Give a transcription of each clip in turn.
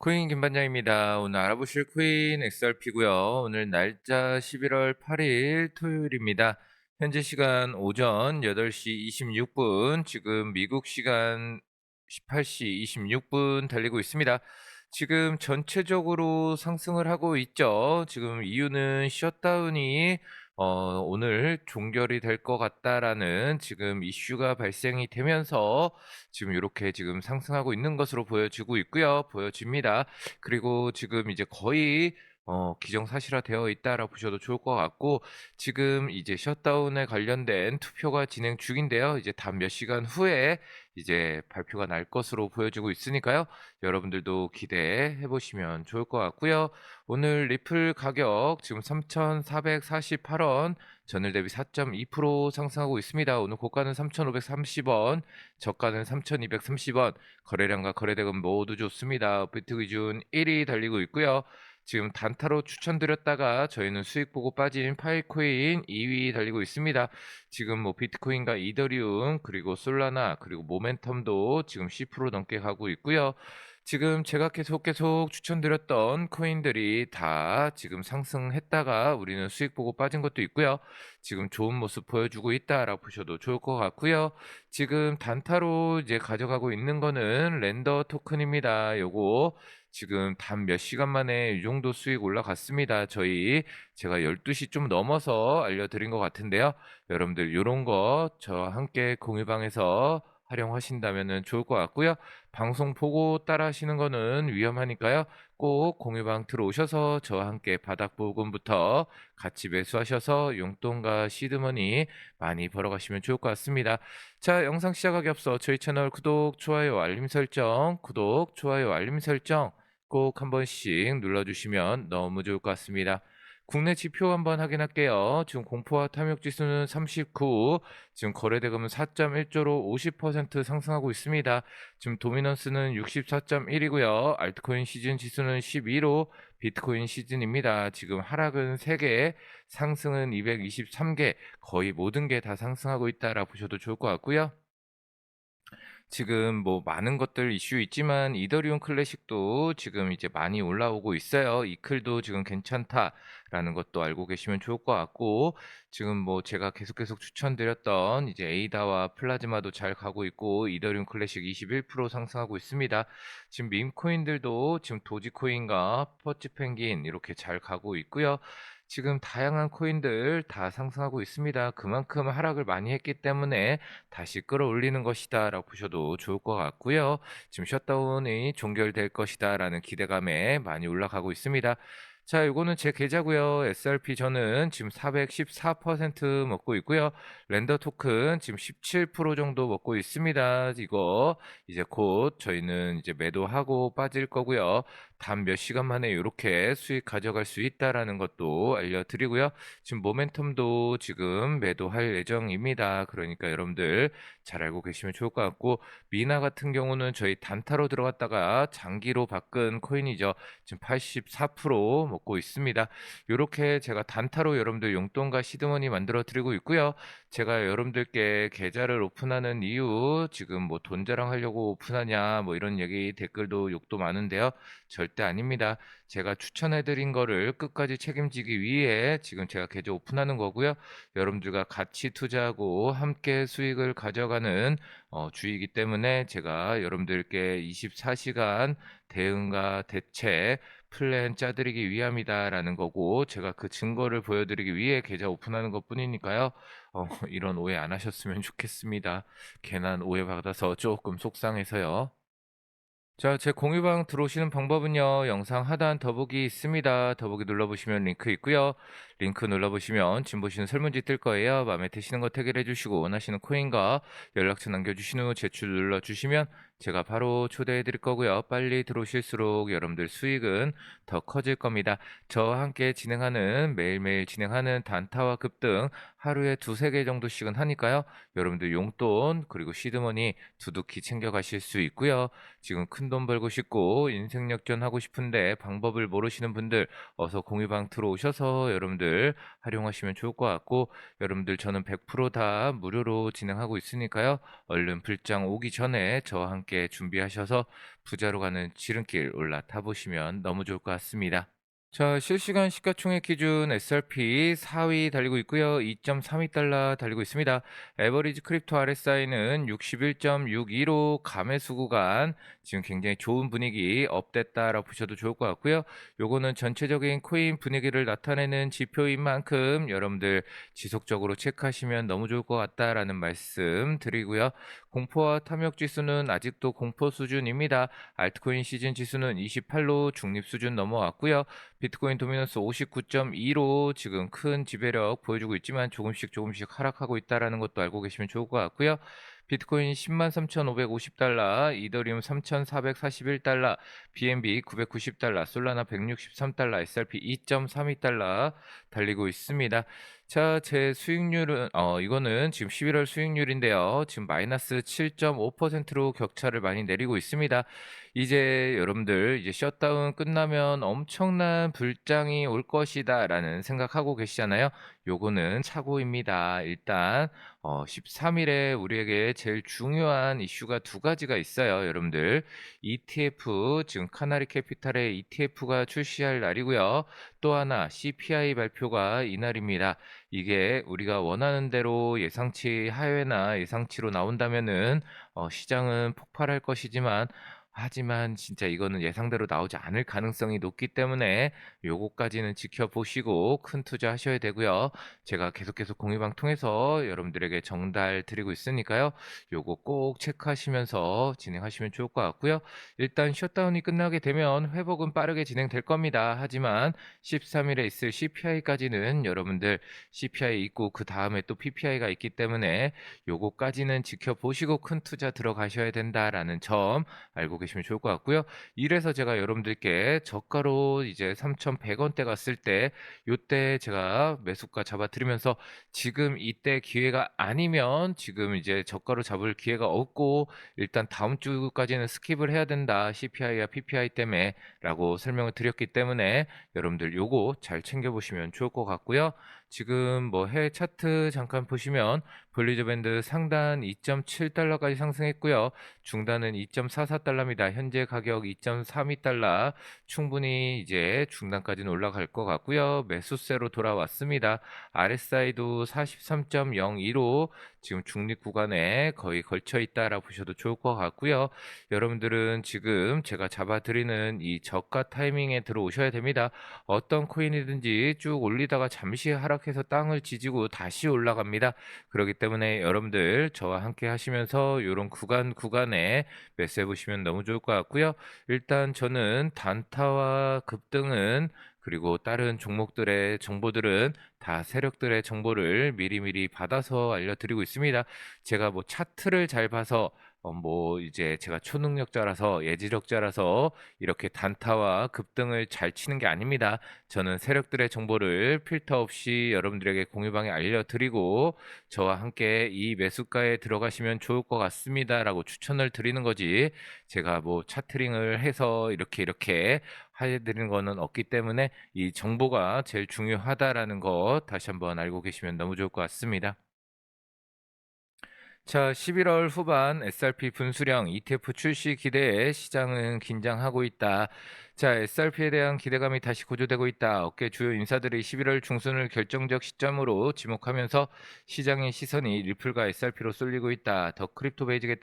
코인 김반장입니다. 오늘 알아보실 코인 XRP고요. 오늘 날짜 11월 8일 토요일입니다. 현재 시간 오전 8시 26분, 지금 미국 시간 18시 26분 달리고 있습니다. 지금 전체적으로 상승을 하고 있죠. 지금 이유는 셧다운이 어, 오늘 종결이 될 것 같다라는 지금 이슈가 발생이 되면서 지금 이렇게 지금 상승하고 있는 것으로 보여지고 있고요. 보여집니다. 그리고 지금 이제 거의 어, 기정사실화 되어 있다라고 보셔도 좋을 것 같고 지금 이제 셧다운에 관련된 투표가 진행 중인데요. 이제 단 몇 시간 후에 이제 발표가 날 것으로 보여지고 있으니까요. 여러분들도 기대해 보시면 좋을 것 같고요. 오늘 리플 가격 지금 3,448원, 전일 대비 4.2% 상승하고 있습니다. 오늘 고가는 3,530원, 저가는 3,230원, 거래량과 거래대금 모두 좋습니다. 비트 기준 1위 달리고 있고요. 지금 단타로 추천드렸다가 저희는 수익 보고 빠진 파이코인 2위 달리고 있습니다. 지금 뭐 비트코인과 이더리움 그리고 솔라나 그리고 모멘텀도 지금 10% 넘게 가고 있고요. 지금 제가 계속 계속 추천드렸던 코인들이 다 지금 상승했다가 우리는 수익 보고 빠진 것도 있고요. 지금 좋은 모습 보여주고 있다라고 보셔도 좋을 것 같고요. 지금 단타로 이제 가져가고 있는 거는 렌더 토큰입니다. 요거 지금 단 몇 시간 만에 이 정도 수익 올라갔습니다. 저희 제가 12시 좀 넘어서 알려드린 것 같은데요. 여러분들 이런 거 저와 함께 공유방에서 활용하신다면 좋을 것 같고요. 방송 보고 따라 하시는 거는 위험하니까요. 꼭 공유방 들어오셔서 저와 함께 바닥 부분부터 같이 매수하셔서 용돈과 시드머니 많이 벌어가시면 좋을 것 같습니다. 자, 영상 시작하기 앞서 저희 채널 구독, 좋아요, 알림 설정, 구독, 좋아요, 알림 설정 꼭 한 번씩 눌러주시면 너무 좋을 것 같습니다. 국내 지표 한번 확인할게요. 지금 공포와 탐욕 지수는 39, 지금 거래대금은 4.1조로 50% 상승하고 있습니다. 지금 도미넌스는 64.1이고요. 알트코인 시즌 지수는 12로 비트코인 시즌입니다. 지금 하락은 3개, 상승은 223개, 거의 모든 게 다 상승하고 있다라 보셔도 좋을 것 같고요. 지금 뭐 많은 것들 이슈 있지만 이더리움 클래식도 지금 이제 많이 올라오고 있어요. 이클도 지금 괜찮다라는 것도 알고 계시면 좋을 것 같고 지금 뭐 제가 계속 계속 추천드렸던 이제 에이다와 플라즈마도 잘 가고 있고 이더리움 클래식 21% 상승하고 있습니다. 지금 밈코인들도 지금 도지코인과 퍼치 펭귄 이렇게 잘 가고 있고요. 지금 다양한 코인들 다 상승하고 있습니다. 그만큼 하락을 많이 했기 때문에 다시 끌어올리는 것이다 라고 보셔도 좋을 것 같고요. 지금 셧다운이 종결될 것이다 라는 기대감에 많이 올라가고 있습니다. 자, 이거는 제 계좌고요. SRP 저는 지금 414% 먹고 있고요. 렌더 토큰 지금 17% 정도 먹고 있습니다. 이거 이제 곧 저희는 이제 매도하고 빠질 거고요. 단 몇 시간 만에 이렇게 수익 가져갈 수 있다라는 것도 알려드리고요. 지금 모멘텀도 지금 매도할 예정입니다. 그러니까 여러분들 잘 알고 계시면 좋을 것 같고 미나 같은 경우는 저희 단타로 들어갔다가 장기로 바꾼 코인이죠. 지금 84% 먹고 있습니다. 이렇게 제가 단타로 여러분들 용돈과 시드머니 만들어 드리고 있고요. 제가 여러분들께 계좌를 오픈하는 이유 지금 뭐 돈 자랑하려고 오픈하냐 뭐 이런 얘기 댓글도 욕도 많은데요. 절대 아닙니다. 제가 추천해 드린 거를 끝까지 책임지기 위해 지금 제가 계좌 오픈하는 거고요. 여러분들과 같이 투자하고 함께 수익을 가져가는 어, 주의이기 때문에 제가 여러분들께 24시간 대응과 대책 플랜 짜드리기 위함이다라는 거고 제가 그 증거를 보여드리기 위해 계좌 오픈하는 것 뿐이니까요. 어, 이런 오해 안 하셨으면 좋겠습니다. 괜한 오해 받아서 조금 속상해서요. 자, 제 공유방 들어오시는 방법은요. 영상 하단 더보기 있습니다. 더보기 눌러보시면 링크 있고요. 링크 눌러보시면 지금 보시는 설문지 뜰 거예요. 마음에 드시는 거 태그를 해주시고 원하시는 코인과 연락처 남겨주신 후 제출 눌러주시면 제가 바로 초대해 드릴 거고요. 빨리 들어오실수록 여러분들 수익은 더 커질 겁니다. 저와 함께 진행하는 매일매일 진행하는 단타와 급등 하루에 두세 개 정도씩은 하니까요. 여러분들 용돈 그리고 시드머니 두둑히 챙겨 가실 수 있고요. 지금 큰 돈 벌고 싶고 인생 역전 하고 싶은데 방법을 모르시는 분들 어서 공유방 들어오셔서 여러분들 여러분들 활용하시면 좋을 것 같고 여러분들 저는 100%다 무료로 진행하고 있으니까요. 얼른 불장 오기 전에 저와 함께 준비하셔서 부자로 가는 지름길 올라타 보시면 너무 좋을 것 같습니다. 자, 실시간 시가총액 기준 SRP 4위 달리고 있고요. 2.32달러 달리고 있습니다. 에버리지 크립토 RSI는 61.62로 감매수 구간 지금 굉장히 좋은 분위기 업됐다라고 보셔도 좋을 것 같고요. 요거는 전체적인 코인 분위기를 나타내는 지표인 만큼 여러분들 지속적으로 체크하시면 너무 좋을 것 같다라는 말씀 드리고요. 공포와 탐욕 지수는 아직도 공포 수준입니다. 알트코인 시즌 지수는 28로 중립 수준 넘어왔고요. 비트코인 도미넌스 59.2로 지금 큰 지배력 보여주고 있지만 조금씩 조금씩 하락하고 있다라는 것도 알고 계시면 좋을 것 같고요. 비트코인 103,550달러, 이더리움 3,441달러, BNB 990달러, 솔라나 163달러, SRP 2.32달러 달리고 있습니다. 자, 제 수익률은 어 이거는 지금 11월 수익률인데요. 지금 마이너스 7.5%로 격차를 많이 내리고 있습니다. 이제 여러분들 이제 셧다운 끝나면 엄청난 불장이 올 것이다라는 생각하고 계시잖아요. 요거는 착오입니다. 일단 어 13일에 우리에게 제일 중요한 이슈가 두 가지가 있어요, 여러분들. ETF 지금 카나리 캐피탈의 ETF가 출시할 날이고요. 또 하나 CPI 발표가 이날입니다. 이게 우리가 원하는 대로 예상치 하회나 예상치로 나온다면은 어 시장은 폭발할 것이지만 하지만 진짜 이거는 예상대로 나오지 않을 가능성이 높기 때문에 요거까지는 지켜보시고 큰 투자하셔야 되고요. 제가 계속 계속 공유방 통해서 여러분들에게 정달 드리고 있으니까요. 요거 꼭 체크하시면서 진행하시면 좋을 것 같고요. 일단 셧다운이 끝나게 되면 회복은 빠르게 진행될 겁니다. 하지만 13일에 있을 CPI까지는 여러분들 CPI 있고 그 다음에 또 PPI가 있기 때문에 요거까지는 지켜보시고 큰 투자 들어가셔야 된다라는 점 알고 계 시면 좋을 것 같고요. 이래서 제가 여러분들께 저가로 이제 3,100원대 갔을 때 요때 제가 매수가 잡아드리면서 지금 이때 기회가 아니면 지금 이제 저가로 잡을 기회가 없고 일단 다음 주까지는 스킵을 해야 된다. CPI와 PPI 때문에 라고 설명을 드렸기 때문에 여러분들 요거 잘 챙겨보시면 좋을 것 같고요. 지금 뭐 해외 차트 잠깐 보시면 볼리저 밴드 상단 2.7달러까지 상승했고요. 중단은 2.44달러 입니다. 현재 가격 2.32달러 충분히 이제 중단까지는 올라갈 것 같고요. 매수세로 돌아왔습니다. RSI도 43.02로 지금 중립 구간에 거의 걸쳐 있다라고 보셔도 좋을 것 같고요. 여러분들은 지금 제가 잡아드리는 이 저가 타이밍에 들어오셔야 됩니다. 어떤 코인이든지 쭉 올리다가 잠시 하락해서 땅을 지지고 다시 올라갑니다. 그렇기 때문에 여러분들 저와 함께 하시면서 이런 구간 구간에 매수해 보시면 너무 좋을 것 같고요. 일단 저는 단타와 급등은 그리고 다른 종목들의 정보들은 다 세력들의 정보를 미리미리 받아서 알려드리고 있습니다. 제가 뭐 차트를 잘 봐서 어, 뭐 이제 제가 초능력자라서 예지력자라서 이렇게 단타와 급등을 잘 치는 게 아닙니다. 저는 세력들의 정보를 필터 없이 여러분들에게 공유방에 알려드리고 저와 함께 이 매수가에 들어가시면 좋을 것 같습니다라고 추천을 드리는 거지. 제가 뭐 차트링을 해서 이렇게 이렇게 해드리는 거는 없기 때문에 이 정보가 제일 중요하다라는 거 다시 한번 알고 계시면 너무 좋을 것 같습니다. 자, 11월 후반 SRP 분수령 ETF 출시 기대에 시장은 긴장하고 있다. 자, SRP에 대한 기대감이 다시 고조되고 있다. 업계 주요 인사들이 11월 중순을 결정적 시점으로 지목하면서 시장의 시선이 리플과 SRP로 쏠리고 있다. 더 크립토 베이직에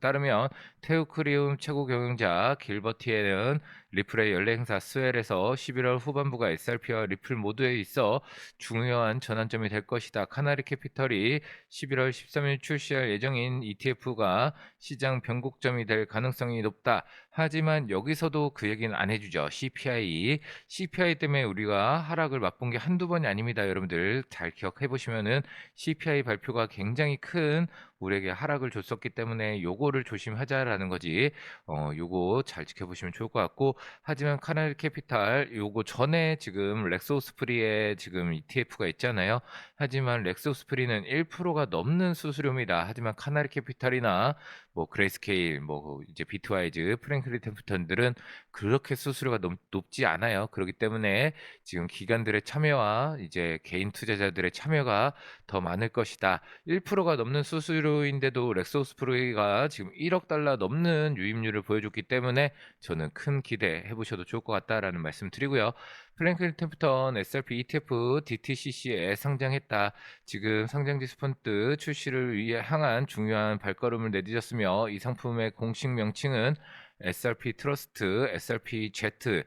따르면 테우크리움 최고 경영자 길버티에는 리플의 연례 행사 스웰에서 11월 후반부가 SRP와 리플 모두에 있어 중요한 전환점이 될 것이다. 카나리 캐피털이 11월 13일 출시할 예정인 ETF가 시장 변곡점이 될 가능성이 높다. 하지만 여기서도 그 얘기는 안 해 주죠. CPI. CPI 때문에 우리가 하락을 맛본 게 한두 번이 아닙니다. 여러분들 잘 기억해 보시면은 CPI 발표가 굉장히 큰 우리에게 하락을 줬었기 때문에 요거를 조심하자라는 거지. 어, 요거 잘 지켜보시면 좋을 것 같고 하지만 카나리 캐피탈 요거 전에 지금 렉소스프리에 지금 ETF가 있잖아요. 하지만 렉소스프리는 1%가 넘는 수수료입니다. 하지만 카나리 캐피탈이나 뭐 그레이스케일 뭐 이제 비트와이즈, 프랭클린 템플턴들은 그렇게 수수료가 높 높지 않아요. 그렇기 때문에 지금 기관들의 참여와 이제 개인 투자자들의 참여가 더 많을 것이다. 1%가 넘는 수수료인데도 렉소스프로이가 지금 1억 달러 넘는 유입률을 보여줬기 때문에 저는 큰 기대해 보셔도 좋을 것 같다라는 말씀 드리고요. 프랭클린 템프턴 SRP ETF DTCC에 상장했다. 지금 상장지수 펀드 출시를 위해 향한 중요한 발걸음을 내딛었으며 이 상품의 공식 명칭은 SRP 트러스트, SRP Z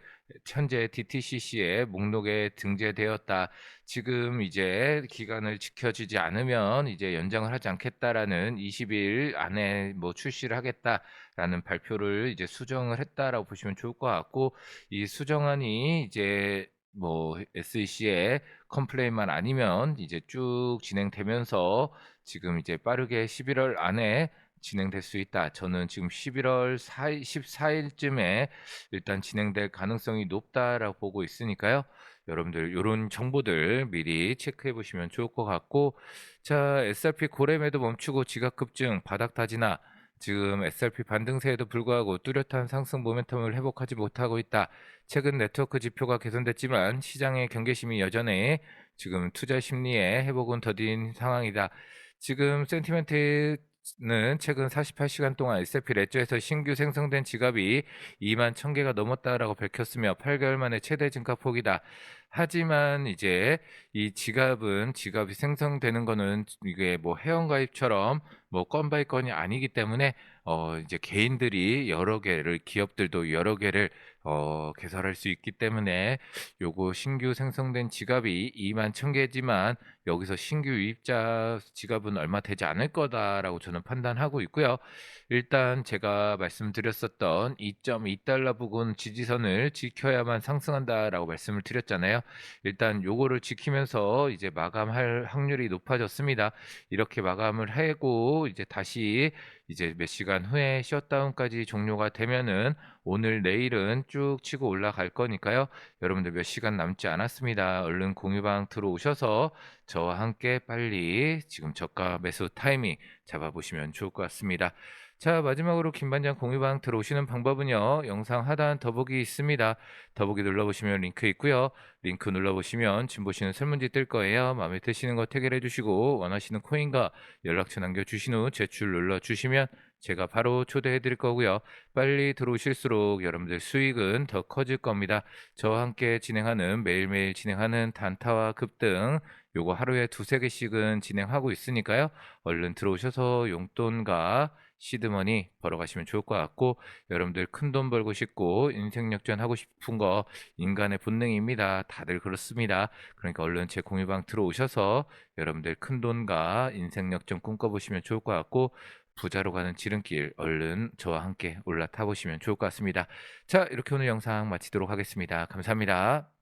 현재 DTCC의 목록에 등재되었다. 지금 이제 기간을 지켜지지 않으면 이제 연장을 하지 않겠다라는 20일 안에 뭐 출시를 하겠다라는 발표를 이제 수정을 했다라고 보시면 좋을 것 같고 이 수정안이 이제 뭐 SEC의 컴플레인만 아니면 이제 쭉 진행되면서 지금 이제 빠르게 11월 안에 진행될 수 있다. 저는 지금 11월 4, 14일쯤에 일단 진행될 가능성이 높다라고 보고 있으니까요. 여러분들 이런 정보들 미리 체크해 보시면 좋을 것 같고 자 SRP 고래 매도 멈추고 지각 급증 바닥 다지나 지금 SRP 반등세에도 불구하고 뚜렷한 상승 모멘텀을 회복하지 못하고 있다. 최근 네트워크 지표가 개선됐지만 시장의 경계심이 여전히 지금 투자 심리에 회복은 더딘 상황이다. 지금 센티멘트 는 최근 48시간 동안 S&P 레저에서 신규 생성된 지갑이 2만 1000개가 넘었다라고 밝혔으며 8개월 만에 최대 증가폭이다. 하지만 이제 이 지갑은 지갑이 생성되는 거는 이게 뭐 회원가입처럼 뭐 건 바이 건이 아니기 때문에 어 이제 개인들이 여러 개를 기업들도 여러 개를 어 개설할 수 있기 때문에 요거 신규 생성된 지갑이 2만 1000개지만 여기서 신규 유입자 지갑은 얼마 되지 않을 거다라고 저는 판단하고 있고요. 일단 제가 말씀드렸었던 2.2달러 부근 지지선을 지켜야만 상승한다라고 말씀을 드렸잖아요. 일단 요거를 지키면서 이제 마감할 확률이 높아졌습니다. 이렇게 마감을 하고 이제 다시 이제 몇 시간 후에 셧다운까지 종료가 되면은 오늘 내일은 쭉 치고 올라갈 거니까요. 여러분들 몇 시간 남지 않았습니다. 얼른 공유방 들어오셔서 저와 함께 빨리 지금 저가 매수 타이밍 잡아보시면 좋을 것 같습니다. 자 마지막으로 김반장 공유방 들어오시는 방법은요. 영상 하단 더보기 있습니다. 더보기 눌러보시면 링크 있고요. 링크 눌러보시면 지금 보시는 설문지 뜰 거예요. 마음에 드시는 거 태그해 주시고 원하시는 코인과 연락처 남겨주신 후 제출 눌러주시면 제가 바로 초대해 드릴 거고요. 빨리 들어오실수록 여러분들 수익은 더 커질 겁니다. 저와 함께 진행하는 매일매일 진행하는 단타와 급등 요거 하루에 두세 개씩은 진행하고 있으니까요. 얼른 들어오셔서 용돈과 시드머니 벌어가시면 좋을 것 같고 여러분들 큰 돈 벌고 싶고 인생 역전 하고 싶은 거 인간의 본능입니다. 다들 그렇습니다. 그러니까 얼른 제 공유방 들어오셔서 여러분들 큰 돈과 인생 역전 꿈꿔보시면 좋을 것 같고 부자로 가는 지름길 얼른 저와 함께 올라타 보시면 좋을 것 같습니다. 자 이렇게 오늘 영상 마치도록 하겠습니다. 감사합니다.